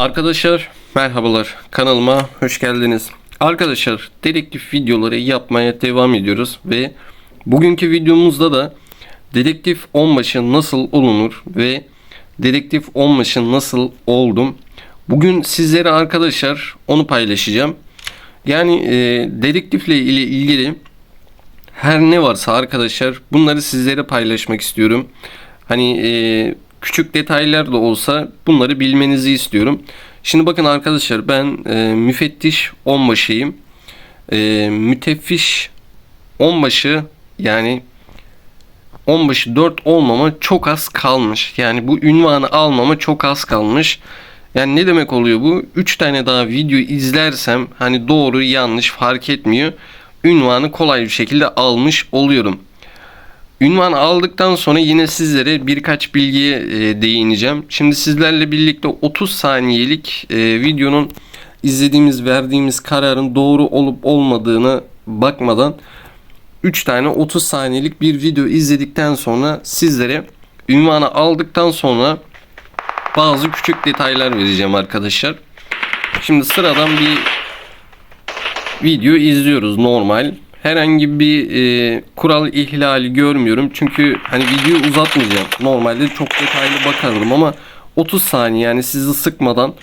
Arkadaşlar merhabalar kanalıma hoş geldiniz. Arkadaşlar dedektif videoları yapmaya devam ediyoruz ve bugünkü videomuzda da dedektif onbaşı nasıl olunur ve dedektif onbaşı nasıl oldum. Bugün sizlere arkadaşlar onu paylaşacağım. Yani e, dedektifle ile ilgili her ne varsa arkadaşlar bunları sizlere paylaşmak istiyorum. Hani e, küçük detaylar da olsa bunları bilmenizi istiyorum. Şimdi bakın arkadaşlar ben e, müfettiş onbaşıyım. E, müteffiş onbaşı yani onbaşı 4 olmama çok az kalmış. Yani bu ünvanı almama çok az kalmış. Yani ne demek oluyor bu? 3 tane daha video izlersem hani doğru yanlış fark etmiyor. Ünvanı kolay bir şekilde almış oluyorum. Ünvan aldıktan sonra yine sizlere birkaç bilgiye e, değineceğim. Şimdi sizlerle birlikte 30 saniyelik e, videonun izlediğimiz, verdiğimiz kararın doğru olup olmadığını bakmadan 3 tane 30 saniyelik bir video izledikten sonra sizlere ünvanı aldıktan sonra bazı küçük detaylar vereceğim arkadaşlar. Şimdi sıradan bir video izliyoruz normal. Herhangi bir e, kural ihlali görmüyorum. Çünkü hani videoyu uzatmayacağım. Normalde çok detaylı bakardım ama 30 saniye yani sizi sıkmadan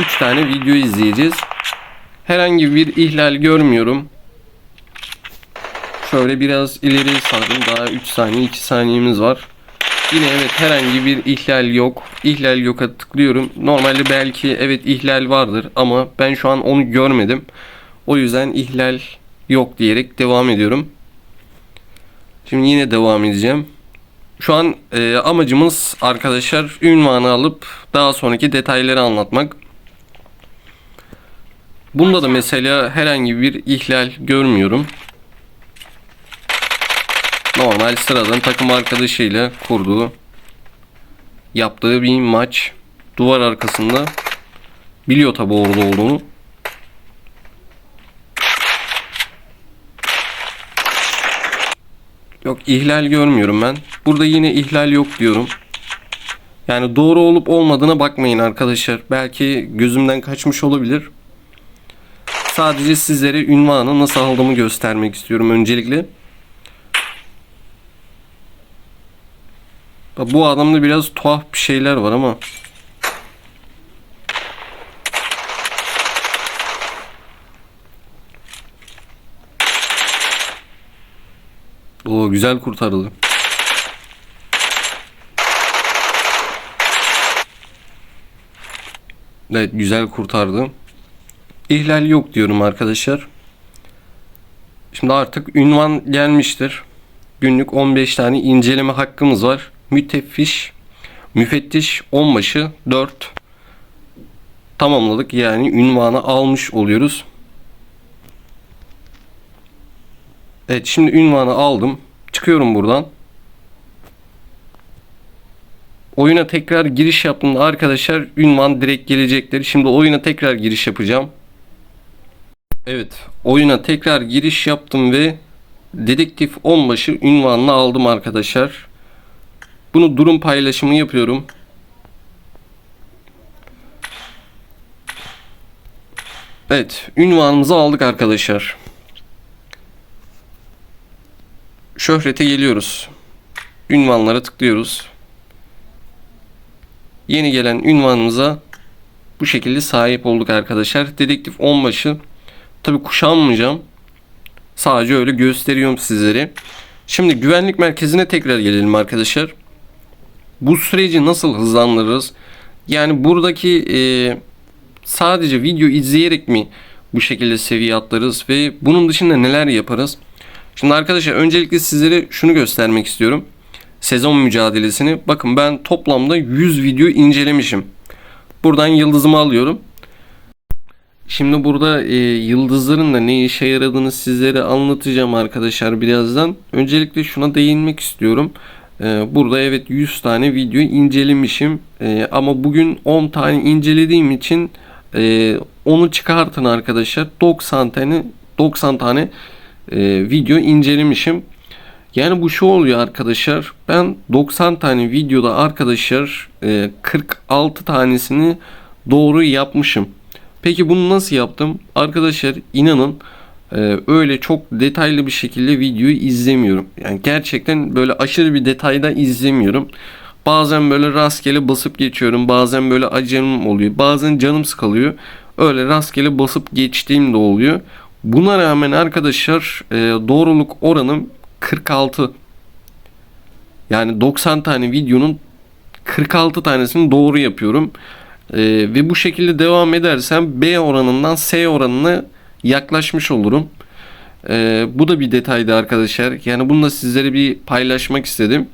3 tane video izleyeceğiz. Herhangi bir ihlal görmüyorum. Şöyle biraz ileri sardım. Daha 3 saniye 2 saniyemiz var. Yine evet herhangi bir ihlal yok. İhlal yok'a tıklıyorum. Normalde belki evet ihlal vardır ama ben şu an onu görmedim. O yüzden ihlal yok diyerek devam ediyorum. Şimdi yine devam edeceğim. Şu an e, amacımız arkadaşlar ünvanı alıp daha sonraki detayları anlatmak. Bunda da mesela herhangi bir ihlal görmüyorum. Normal sıradan takım arkadaşıyla kurduğu yaptığı bir maç duvar arkasında biliyor tabi orada olduğunu. Yok ihlal görmüyorum ben. Burada yine ihlal yok diyorum. Yani doğru olup olmadığına bakmayın arkadaşlar. Belki gözümden kaçmış olabilir. Sadece sizlere ünvanı nasıl aldığımı göstermek istiyorum öncelikle. Bu adamda biraz tuhaf bir şeyler var ama. O güzel kurtarıldı. Evet güzel kurtardı. İhlal yok diyorum arkadaşlar. Şimdi artık ünvan gelmiştir. Günlük 15 tane inceleme hakkımız var. Müteffiş, müfettiş onbaşı 4 tamamladık. Yani ünvanı almış oluyoruz. Evet şimdi ünvanı aldım. Çıkıyorum buradan. Oyuna tekrar giriş yaptığımda arkadaşlar ünvan direkt gelecektir. Şimdi oyuna tekrar giriş yapacağım. Evet oyuna tekrar giriş yaptım ve dedektif onbaşı ünvanını aldım arkadaşlar. Bunu durum paylaşımı yapıyorum. Evet ünvanımızı aldık arkadaşlar. Şöhrete geliyoruz. Ünvanlara tıklıyoruz. Yeni gelen ünvanımıza bu şekilde sahip olduk arkadaşlar. Dedektif onbaşı. Tabi kuşanmayacağım. Sadece öyle gösteriyorum sizlere. Şimdi güvenlik merkezine tekrar gelelim arkadaşlar. Bu süreci nasıl hızlandırırız? Yani buradaki e, sadece video izleyerek mi bu şekilde seviye atlarız ve bunun dışında neler yaparız? Şimdi arkadaşlar öncelikle sizlere şunu göstermek istiyorum. Sezon mücadelesini. Bakın ben toplamda 100 video incelemişim. Buradan yıldızımı alıyorum. Şimdi burada e, yıldızların da ne işe yaradığını sizlere anlatacağım arkadaşlar birazdan. Öncelikle şuna değinmek istiyorum. E, burada evet 100 tane video incelemişim. E, ama bugün 10 tane incelediğim için e, onu çıkartın arkadaşlar. 90 tane 90 tane e, video incelemişim. Yani bu şu oluyor arkadaşlar. Ben 90 tane videoda arkadaşlar e, 46 tanesini doğru yapmışım. Peki bunu nasıl yaptım? Arkadaşlar inanın e, öyle çok detaylı bir şekilde videoyu izlemiyorum. Yani gerçekten böyle aşırı bir detayda izlemiyorum. Bazen böyle rastgele basıp geçiyorum. Bazen böyle acemim oluyor. Bazen canım sıkılıyor. Öyle rastgele basıp geçtiğim de oluyor. Buna rağmen arkadaşlar e, doğruluk oranım 46. Yani 90 tane videonun 46 tanesini doğru yapıyorum. E, ve bu şekilde devam edersem B oranından S oranına yaklaşmış olurum. E, bu da bir detaydı arkadaşlar. Yani bunu da sizlere bir paylaşmak istedim.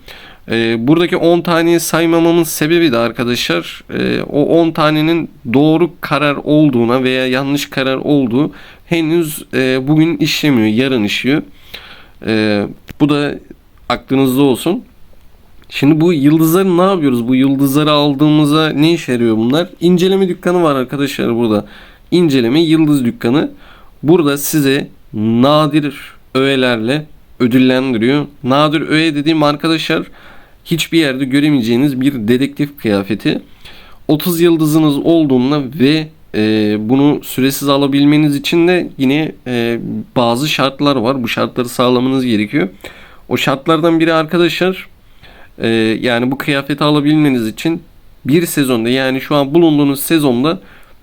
E, buradaki 10 taneyi saymamamın sebebi de arkadaşlar e, o 10 tanenin doğru karar olduğuna veya yanlış karar olduğu henüz e, bugün işlemiyor. Yarın işiyor. E, bu da aklınızda olsun. Şimdi bu yıldızları ne yapıyoruz? Bu yıldızları aldığımızda ne işe yarıyor bunlar? İnceleme dükkanı var arkadaşlar burada. İnceleme yıldız dükkanı. Burada size nadir öğelerle ödüllendiriyor. Nadir öğe dediğim arkadaşlar hiçbir yerde göremeyeceğiniz bir dedektif kıyafeti. 30 yıldızınız olduğunda ve e, bunu süresiz alabilmeniz için de yine e, bazı şartlar var. Bu şartları sağlamanız gerekiyor. O şartlardan biri arkadaşlar e, yani bu kıyafeti alabilmeniz için bir sezonda yani şu an bulunduğunuz sezonda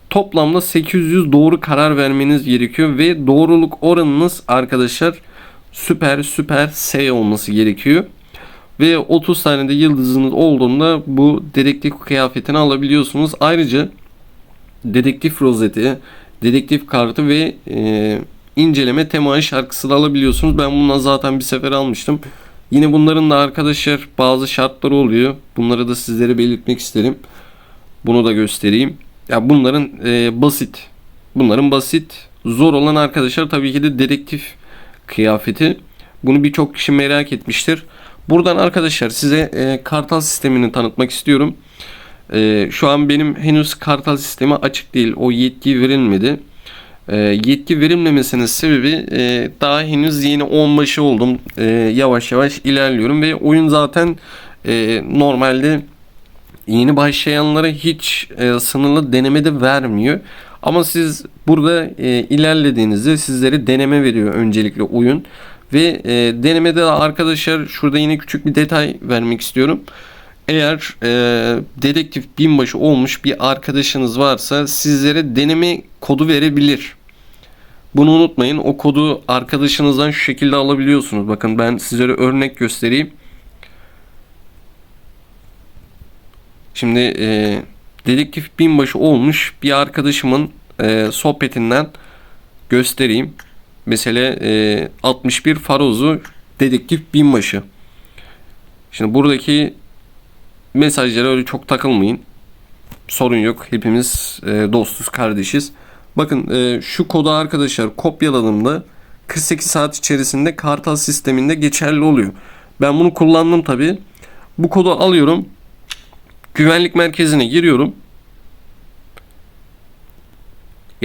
toplamda 800 doğru karar vermeniz gerekiyor ve doğruluk oranınız arkadaşlar süper süper S olması gerekiyor. Ve 30 tane de yıldızınız olduğunda bu dedektif kıyafetini alabiliyorsunuz. Ayrıca dedektif rozeti, dedektif kartı ve e, inceleme tema şarkısı da alabiliyorsunuz. Ben bundan zaten bir sefer almıştım. Yine bunların da arkadaşlar bazı şartları oluyor. Bunları da sizlere belirtmek isterim. Bunu da göstereyim. Ya bunların e, basit. Bunların basit. Zor olan arkadaşlar tabii ki de dedektif kıyafeti. Bunu birçok kişi merak etmiştir. Buradan arkadaşlar size e, kartal sistemini tanıtmak istiyorum. E, şu an benim henüz kartal sistemi açık değil. O yetki verilmedi. E, yetki verilmemesinin sebebi e, daha henüz yeni 10 başı oldum. E, yavaş yavaş ilerliyorum ve oyun zaten e, normalde yeni başlayanlara hiç e, sınırlı deneme de vermiyor. Ama siz burada e, ilerlediğinizde sizlere deneme veriyor öncelikle oyun. Ve e, denemede de arkadaşlar şurada yine küçük bir detay vermek istiyorum. Eğer e, dedektif binbaşı olmuş bir arkadaşınız varsa sizlere deneme kodu verebilir. Bunu unutmayın. O kodu arkadaşınızdan şu şekilde alabiliyorsunuz. Bakın ben sizlere örnek göstereyim. Şimdi e, dedektif binbaşı olmuş bir arkadaşımın e, sohbetinden göstereyim. Mesela e, 61 Faroz'u dedektif binbaşı. Şimdi buradaki mesajlara öyle çok takılmayın. Sorun yok. Hepimiz e, dostuz, kardeşiz. Bakın e, şu kodu arkadaşlar kopyaladığımda 48 saat içerisinde kartal sisteminde geçerli oluyor. Ben bunu kullandım tabi. Bu kodu alıyorum. Güvenlik merkezine giriyorum.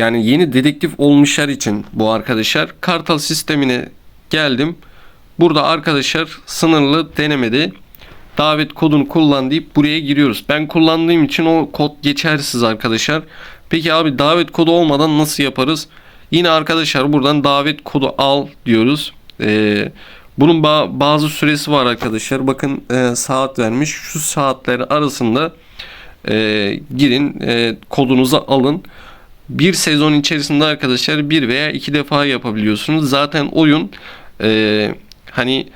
Yani yeni dedektif olmuşlar için bu arkadaşlar kartal sistemine geldim. Burada arkadaşlar sınırlı denemede davet kodunu kullan deyip buraya giriyoruz. Ben kullandığım için o kod geçersiz arkadaşlar. Peki abi davet kodu olmadan nasıl yaparız? Yine arkadaşlar buradan davet kodu al diyoruz. Ee, bunun ba- bazı süresi var arkadaşlar. Bakın e, saat vermiş. Şu saatler arasında e, girin e, kodunuzu alın. Bir sezon içerisinde arkadaşlar bir veya iki defa yapabiliyorsunuz. Zaten oyun e, hani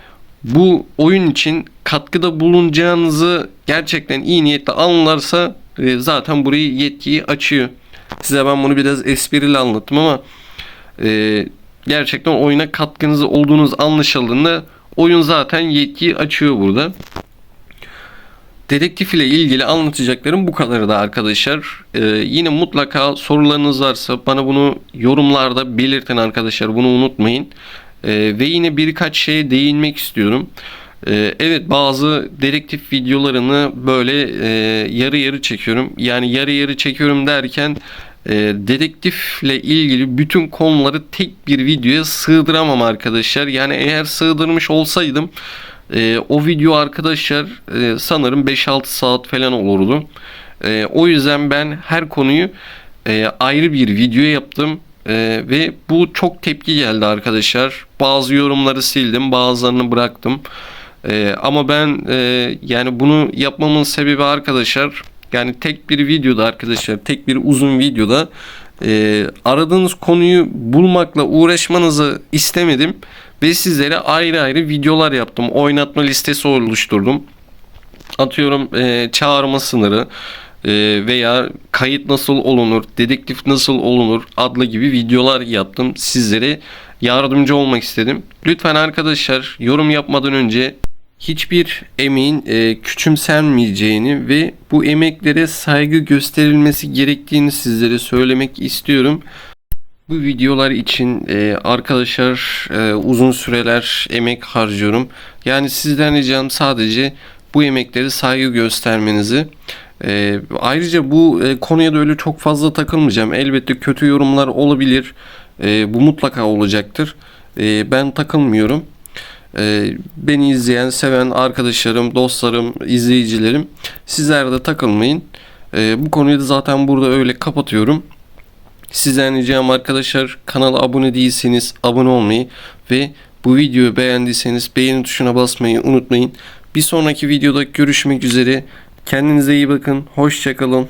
bu oyun için katkıda bulunacağınızı gerçekten iyi niyetle anlarsa e, zaten burayı yetkiyi açıyor. Size ben bunu biraz esprili anlattım ama e, gerçekten oyuna katkınız olduğunuz anlaşıldığında oyun zaten yetkiyi açıyor burada. Dedektif ile ilgili anlatacaklarım bu kadarı da arkadaşlar. Ee, yine mutlaka sorularınız varsa bana bunu yorumlarda belirtin arkadaşlar. Bunu unutmayın. Ee, ve yine birkaç şeye değinmek istiyorum. Ee, evet bazı dedektif videolarını böyle e, yarı yarı çekiyorum. Yani yarı yarı çekiyorum derken e, dedektifle ilgili bütün konuları tek bir videoya sığdıramam arkadaşlar. Yani eğer sığdırmış olsaydım e, o video arkadaşlar e, sanırım 5-6 saat falan olurdu. E, o yüzden ben her konuyu e, ayrı bir video yaptım. E, ve bu çok tepki geldi arkadaşlar. Bazı yorumları sildim, bazılarını bıraktım. E, ama ben e, yani bunu yapmamın sebebi arkadaşlar yani tek bir videoda arkadaşlar tek bir uzun videoda e, aradığınız konuyu bulmakla uğraşmanızı istemedim ve sizlere ayrı ayrı videolar yaptım. Oynatma listesi oluşturdum. Atıyorum e, çağırma sınırı e, veya kayıt nasıl olunur, dedektif nasıl olunur adlı gibi videolar yaptım. Sizlere yardımcı olmak istedim. Lütfen arkadaşlar yorum yapmadan önce hiçbir emeğin e, küçümsenmeyeceğini ve bu emeklere saygı gösterilmesi gerektiğini sizlere söylemek istiyorum. Bu videolar için e, arkadaşlar e, uzun süreler emek harcıyorum. Yani sizden ricam sadece bu emekleri saygı göstermenizi. E, ayrıca bu e, konuya da öyle çok fazla takılmayacağım. Elbette kötü yorumlar olabilir. E, bu mutlaka olacaktır. E, ben takılmıyorum. E, beni izleyen, seven arkadaşlarım, dostlarım, izleyicilerim sizler de takılmayın. E, bu konuyu da zaten burada öyle kapatıyorum. Sizden ricam arkadaşlar kanala abone değilseniz abone olmayı ve bu videoyu beğendiyseniz beğeni tuşuna basmayı unutmayın. Bir sonraki videoda görüşmek üzere. Kendinize iyi bakın. Hoşçakalın.